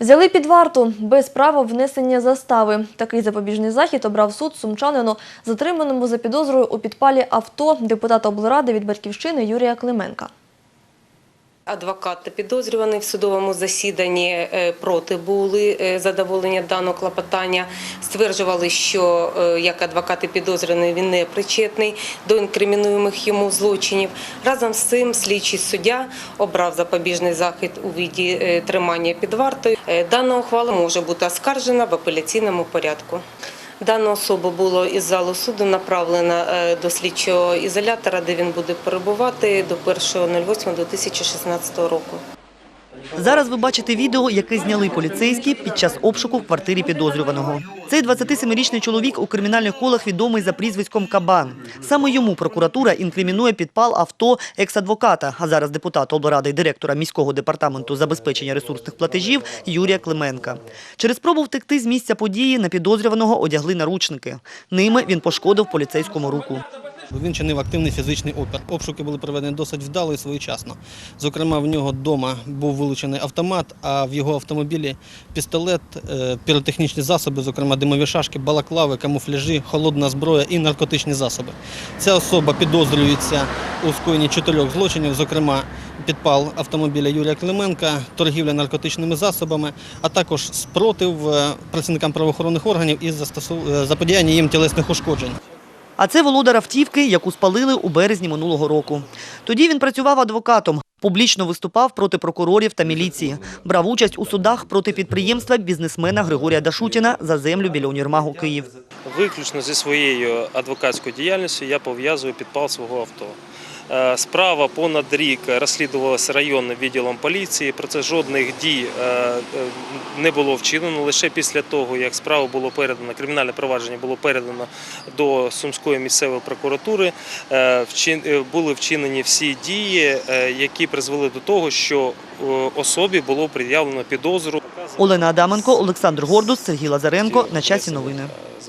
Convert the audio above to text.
Взяли під варту без права внесення застави. Такий запобіжний захід обрав суд сумчанину, затриманому за підозрою у підпалі авто депутата облради від батьківщини Юрія Клименка. Адвокат та підозрюваний в судовому засіданні е, проти були е, задоволення даного клопотання. Стверджували, що е, як адвокат і підозрюваний він не причетний до інкримінуємих йому злочинів. Разом з цим слідчий суддя обрав запобіжний захід у виді е, тримання під вартою. Дана ухвала може бути оскаржена в апеляційному порядку. Дана особа була із залу суду направлена е, до слідчого ізолятора, де він буде перебувати до 1.08.2016 року. Зараз ви бачите відео, яке зняли поліцейські під час обшуку в квартирі підозрюваного. Цей 27-річний чоловік у кримінальних колах відомий за прізвиськом Кабан. Саме йому прокуратура інкримінує підпал авто екс-адвоката, а зараз депутата облради і директора міського департаменту забезпечення ресурсних платежів Юрія Клименка. Через спробу втекти з місця події на підозрюваного одягли наручники. Ними він пошкодив поліцейському руку. Він чинив активний фізичний опір. Обшуки були проведені досить вдало і своєчасно. Зокрема, в нього вдома був вилучений автомат, а в його автомобілі пістолет, е, піротехнічні засоби, зокрема димові шашки, балаклави, камуфляжі, холодна зброя і наркотичні засоби. Ця особа підозрюється у скоєнні чотирьох злочинів, зокрема підпал автомобіля Юрія Клименка, торгівля наркотичними засобами, а також спротив е, працівникам правоохоронних органів і е, заподіяння їм тілесних ушкоджень. А це володар автівки, яку спалили у березні минулого року. Тоді він працював адвокатом, публічно виступав проти прокурорів та міліції, брав участь у судах проти підприємства бізнесмена Григорія Дашутіна за землю біля універмагу Київ. Виключно зі своєю адвокатською діяльністю я пов'язую підпал свого авто. Е, Справа понад рік розслідувалася районним відділом поліції. Про це жодних дій е, е, не було вчинено. Лише після того, як справу було передано, кримінальне провадження було передано до Сумської місцевої прокуратури, були вчинені всі дії, які призвели до того, що особі було пред'явлено підозру. Олена Адаменко, Олександр Гордус, Сергій Лазаренко. На часі новини.